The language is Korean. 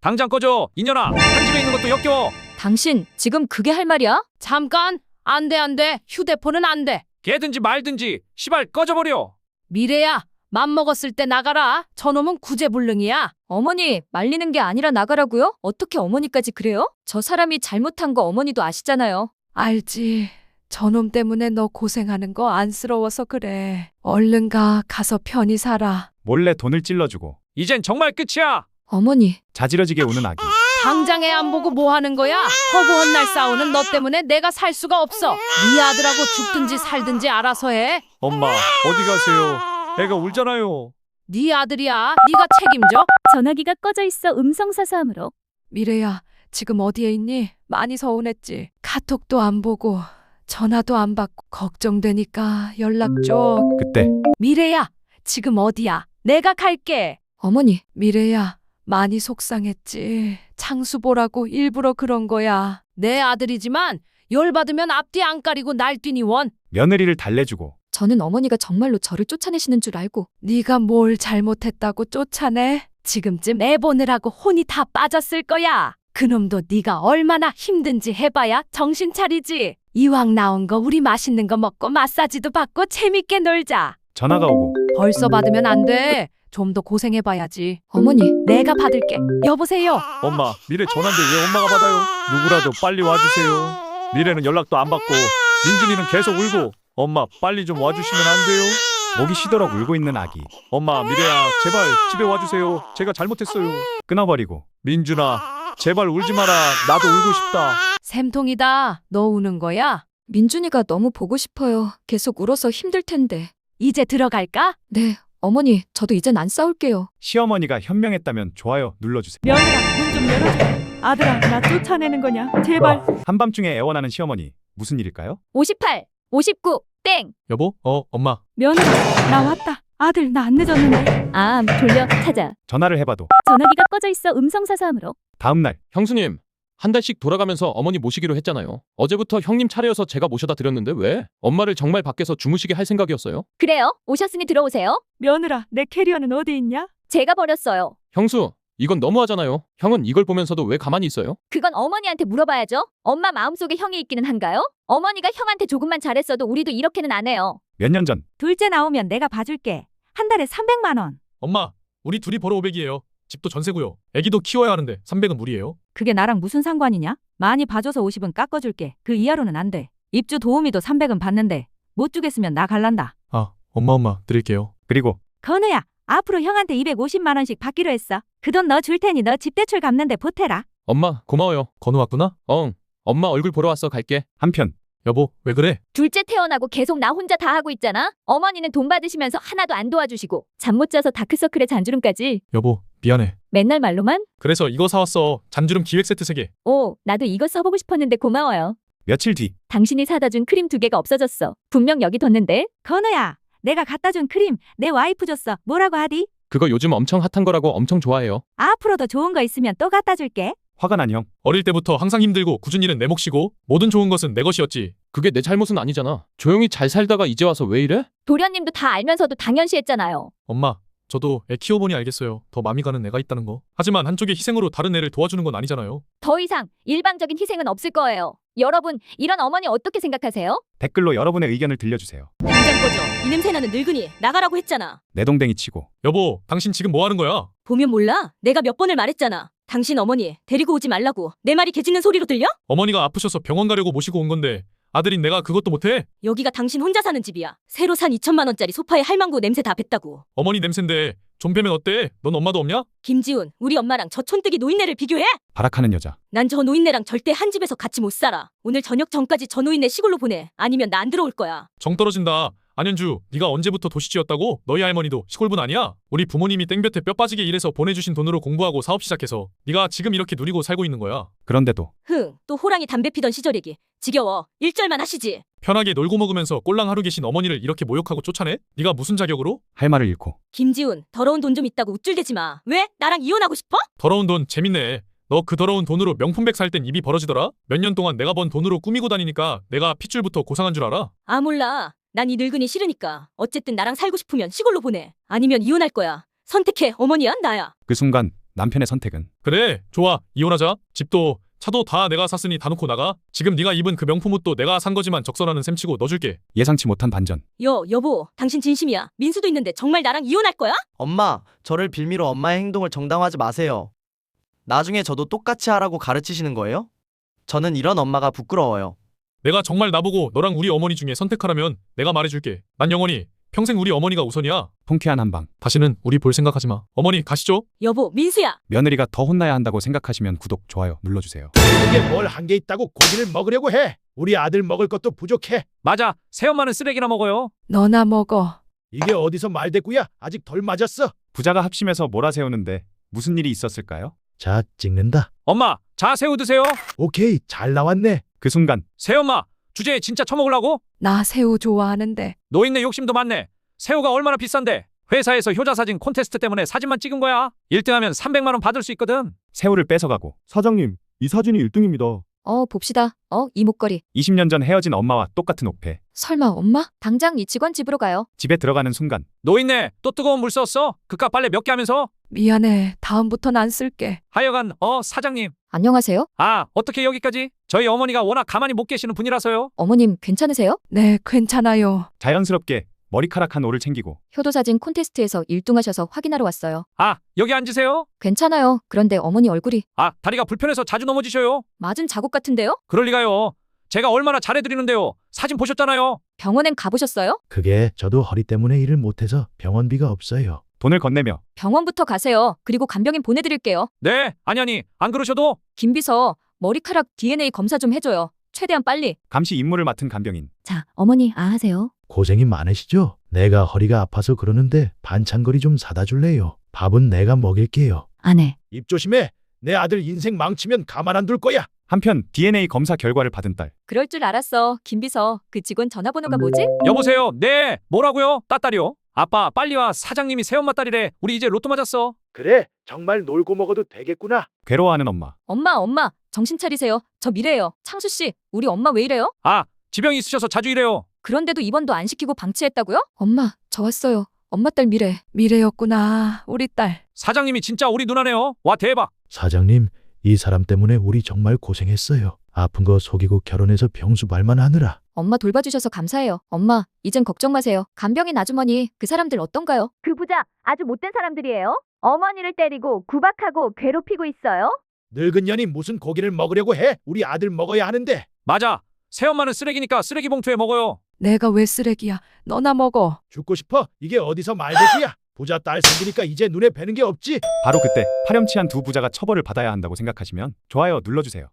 당장 꺼져. 이년아. 한 집에 있는 것도 역겨워. 당신 지금 그게 할 말이야? 잠깐. 안 돼, 안 돼. 휴대폰은 안 돼. 개든지 말든지 시발 꺼져버려. 미래야. 맘 먹었을 때 나가라. 저놈은 구제불능이야. 어머니 말리는 게 아니라 나가라고요? 어떻게 어머니까지 그래요? 저 사람이 잘못한 거 어머니도 아시잖아요. 알지. 저놈 때문에 너 고생하는 거 안쓰러워서 그래. 얼른 가. 가서 편히 살아. 몰래 돈을 찔러주고 이젠 정말 끝이야. 어머니 자지러지게 우는 아기. 당장 애 안 보고 뭐 하는 거야? 허구한 날 싸우는 너 때문에 내가 살 수가 없어. 네 아들하고 죽든지 살든지 알아서 해. 엄마 어디 가세요? 애가 울잖아요. 네 아들이야. 네가 책임져. 전화기가 꺼져 있어 음성 사서함으로 미래야, 지금 어디에 있니? 많이 서운했지. 카톡도 안 보고 전화도 안 받고 걱정되니까 연락 줘. 그때 미래야, 지금 어디야? 내가 갈게. 어머니 미래야, 많이 속상했지. 창수 보라고 일부러 그런 거야. 내 아들이지만 열받으면 앞뒤 안 가리고 날뛰니 원. 며느리를 달래주고 저는 어머니가 정말로 저를 쫓아내시는 줄 알고 네가 뭘 잘못했다고 쫓아내? 지금쯤 애 보느라고 혼이 다 빠졌을 거야. 그놈도 네가 얼마나 힘든지 해봐야 정신 차리지. 이왕 나온 거 우리 맛있는 거 먹고 마사지도 받고 재밌게 놀자. 전화가 오고 벌써 받으면 안 돼. 좀 더 고생해봐야지. 어머니 내가 받을게. 여보세요. 엄마 미래 전화인데 왜 엄마가 받아요? 누구라도 빨리 와주세요. 미래는 연락도 안 받고 민준이는 계속 울고 엄마 빨리 좀 와주시면 안 돼요? 목이 쉬도록 울고 있는 아기. 엄마 미래야 제발 집에 와주세요. 제가 잘못했어요. 끊어버리고 민준아 제발 울지 마라. 나도 울고 싶다. 샘통이다. 너 우는 거야? 민준이가 너무 보고 싶어요. 계속 울어서 힘들 텐데. 이제 들어갈까? 네 어머니 저도 이젠 안 싸울게요. 시어머니가 현명했다면 좋아요 눌러주세요. 며느라 문 좀 열어줘. 아들아 나 쫓아내는 거냐? 제발. 한밤중에 애원하는 시어머니 무슨 일일까요? 58, 59, 땡. 여보? 어, 엄마. 며느라 나 왔다. 아들 나 안 늦었는데. 아 돌려 찾아 전화를 해봐도 전화기가 꺼져 있어 음성 사서함으로 다음날 형수님, 한 달씩 돌아가면서 어머니 모시기로 했잖아요. 어제부터 형님 차례여서 제가 모셔다 드렸는데 왜? 엄마를 정말 밖에서 주무시게 할 생각이었어요? 그래요 오셨으니 들어오세요 며느라 내 캐리어는 어디 있냐? 제가 버렸어요 형수, 이건 너무하잖아요. 형은 이걸 보면서도 왜 가만히 있어요? 그건 어머니한테 물어봐야죠 엄마 마음속에 형이 있기는 한가요? 어머니가 형한테 조금만 잘했어도 우리도 이렇게는 안 해요 몇 년 전 둘째 나오면 내가 봐줄게. 한 달에 300만 원. 엄마, 우리 둘이 벌어 500이에요. 집도 전세고요. 애기도 키워야 하는데 300은 무리예요. 그게 나랑 무슨 상관이냐? 많이 봐줘서 50은 깎아줄게. 그 이하로는 안 돼. 입주 도우미도 300은 받는데 못 주겠으면 나 갈란다. 아, 엄마 엄마 드릴게요. 그리고 건우야 앞으로 형한테 250만 원씩 받기로 했어. 그 돈 너 줄 테니 너 집 대출 갚는데 보태라. 엄마, 고마워요. 건우 왔구나? 엉. 엄마 얼굴 보러 왔어. 갈게. 한편 여보, 왜 그래? 둘째 태어나고 계속 나 혼자 다 하고 있잖아 어머니는 돈 받으시면서 하나도 안 도와주시고 잠 못 자서 다크서클에 잔주름까지 여보, 미안해. 맨날 말로만 그래서 이거 사왔어. 잔주름 기획 세트 3개. 오 나도 이거 써보고 싶었는데 고마워요 며칠 뒤 당신이 사다 준 크림 두 개가 없어졌어 분명 여기 뒀는데 건우야 내가 갖다 준 크림 내 와이프 줬어. 뭐라고 하디? 그거 요즘 엄청 핫한 거라고 엄청 좋아해요. 앞으로도 좋은 거 있으면 또 갖다 줄게. 화가 난 형. 어릴 때부터 항상 힘들고 굳은 일은 내 몫이고 모든 좋은 것은 내 것이었지. 그게 내 잘못은 아니잖아. 조용히 잘 살다가 이제 와서 왜 이래? 도련님도 다 알면서도 당연시했잖아요 엄마, 저도 애 키워보니 알겠어요. 더 마음이 가는 애가 있다는 거. 하지만 한쪽의 희생으로 다른 애를 도와주는 건 아니잖아요. 더 이상 일방적인 희생은 없을 거예요. 여러분, 이런 어머니 어떻게 생각하세요? 댓글로 여러분의 의견을 들려주세요. 당장 꺼져. 이 냄새나는 늙은이 나가라고 했잖아. 내 동댕이 치고 여보, 당신 지금 뭐 하는 거야? 보면 몰라? 내가 몇 번을 말했잖아. 당신 어머니 데리고 오지 말라고. 내 말이 개짖는 소리로 들려? 어머니가 아프셔서 병원 가려고 모시고 온 건데 아들인 내가 그것도 못해? 여기가 당신 혼자 사는 집이야. 새로 산 2천만 원짜리 소파에 할망구 냄새 다 뱉다고. 어머니 냄새인데 좀 빼면 어때? 넌 엄마도 없냐? 김지훈, 우리 엄마랑 저 촌뜨기 노인네를 비교해? 발악하는 여자. 난 저 노인네랑 절대 한 집에서 같이 못 살아. 오늘 저녁 전까지 저 노인네 시골로 보내. 아니면 나 안 들어올 거야. 정 떨어진다. 안현주, 네가 언제부터 도시지었다고? 너희 할머니도 시골분 아니야? 우리 부모님이 땡볕에 뼈 빠지게 일해서 보내주신 돈으로 공부하고 사업 시작해서 네가 지금 이렇게 누리고 살고 있는 거야. 그런데도 흥, 또 호랑이 담배 피던 시절 얘기. 지겨워. 일절만 하시지. 편하게 놀고 먹으면서 꼴랑 하루 계신 어머니를 이렇게 모욕하고 쫓아내? 네가 무슨 자격으로? 할 말을 잃고 김지훈, 더러운 돈 좀 있다고 우쭐대지 마. 왜? 나랑 이혼하고 싶어? 더러운 돈 재밌네. 너 그 더러운 돈으로 명품백 살 땐 입이 벌어지더라? 몇 년 동안 내가 번 돈으로 꾸미고 다니니까 내가 핏줄부터 고상한 줄 알아? 아 몰라. 난 이 늙은이 싫으니까. 어쨌든 나랑 살고 싶으면 시골로 보내. 아니면 이혼할 거야. 선택해. 어머니야, 나야. 그 순간 남편의 선택은 그래, 좋아. 이혼하자. 집도 차도 다 내가 샀으니 다 놓고 나가. 지금 네가 입은 그 명품 옷도 내가 산 거지만 적선하는 셈치고 넣어줄게. 예상치 못한 반전. 여 여보 당신 진심이야. 민수도 있는데 정말 나랑 이혼할 거야? 엄마, 저를 빌미로 엄마의 행동을 정당화하지 마세요. 나중에 저도 똑같이 하라고 가르치시는 거예요? 저는 이런 엄마가 부끄러워요. 내가 정말 나보고 너랑 우리 어머니 중에 선택하라면 내가 말해줄게. 난 영원히 평생 우리 어머니가 우선이야. 통쾌한 한방. 다시는 우리 볼 생각하지 마. 어머니 가시죠. 여보 민수야. 며느리가 더 혼나야 한다고 생각하시면 구독, 좋아요 눌러주세요. 이게 뭘 한 게 있다고 고기를 먹으려고 해. 우리 아들 먹을 것도 부족해. 맞아. 새엄마는 쓰레기나 먹어요. 너나 먹어. 이게 어디서 말대꾸야? 아직 덜 맞았어. 부자가 합심해서 몰아세우는데 무슨 일이 있었을까요? 자, 찍는다. 엄마, 자 새우 드세요. 오케이, 잘 나왔네. 그 순간 새엄마, 주제에 진짜 처먹으려고? 나 새우 좋아하는데. 노인네 욕심도 많네. 새우가 얼마나 비싼데? 회사에서 효자 사진 콘테스트 때문에 사진만 찍은 거야. 1등하면 300만 원 받을 수 있거든. 새우를 뺏어가고 사장님, 이 사진이 1등입니다. 어, 봅시다. 어, 이 목걸이. 20년 전 헤어진 엄마와 똑같은 옥패. 설마 엄마? 당장 이 직원 집으로 가요. 집에 들어가는 순간 노인네 또 뜨거운 물 썼어? 그깟 빨래 몇 개 하면서? 미안해. 다음부턴 안 쓸게. 하여간 어 사장님. 안녕하세요. 아 어떻게 여기까지? 저희 어머니가 워낙 가만히 못 계시는 분이라서요. 어머님 괜찮으세요? 네, 괜찮아요. 자연스럽게 머리카락 한 올을 챙기고 효도사진 콘테스트에서 1등하셔서 확인하러 왔어요. 아 여기 앉으세요. 괜찮아요. 그런데 어머니 얼굴이 아 다리가 불편해서 자주 넘어지셔요. 맞은 자국 같은데요? 그럴 리가요. 제가 얼마나 잘해드리는데요. 사진 보셨잖아요. 병원엔 가보셨어요? 그게 저도 허리 때문에 일을 못해서 병원비가 없어요. 돈을 건네며 병원부터 가세요. 그리고 간병인 보내드릴게요. 네 아니 아니 안 그러셔도 김 비서 머리카락 DNA 검사 좀 해줘요. 최대한 빨리. 감시 임무를 맡은 간병인. 자, 어머니 아 하세요. 고생이 많으시죠? 내가 허리가 아파서 그러는데 반찬거리 좀 사다 줄래요? 밥은 내가 먹일게요. 안 해. 입 조심해. 내 아들 인생 망치면 가만 안 둘 거야. 한편 DNA 검사 결과를 받은 딸. 그럴 줄 알았어. 김 비서. 그 직원 전화번호가 뭐지? 여보세요. 네 뭐라고요? 따딸이요. 아빠 빨리 와. 사장님이 새엄마 딸이래. 우리 이제 로또 맞았어. 그래, 정말 놀고 먹어도 되겠구나. 괴로워하는 엄마. 엄마, 엄마. 정신 차리세요. 저 미래예요. 창수 씨, 우리 엄마 왜 이래요? 아 지병이 있으셔서 자주 이래요. 그런데도 입원도 안 시키고 방치했다고요? 엄마, 저 왔어요. 엄마 딸 미래. 미래였구나. 우리 딸. 사장님이 진짜 우리 누나네요. 와 대박. 사장님, 이 사람 때문에 우리 정말 고생했어요. 아픈 거 속이고 결혼해서 병수 말만 하느라. 엄마 돌봐주셔서 감사해요. 엄마, 이젠 걱정 마세요. 간병인 아주머니, 그 사람들 어떤가요? 그 부자 아주 못된 사람들이에요. 어머니를 때리고 구박하고 괴롭히고 있어요. 늙은 년이 무슨 고기를 먹으려고 해? 우리 아들 먹어야 하는데. 맞아. 새엄마는 쓰레기니까 쓰레기 봉투에 먹어요. 내가 왜 쓰레기야? 너나 먹어. 죽고 싶어? 이게 어디서 말대꾸야? 부자 딸 생기니까 이제 눈에 뵈는 게 없지? 바로 그때 파렴치한 두 부자가 처벌을 받아야 한다고 생각하시면 좋아요 눌러주세요.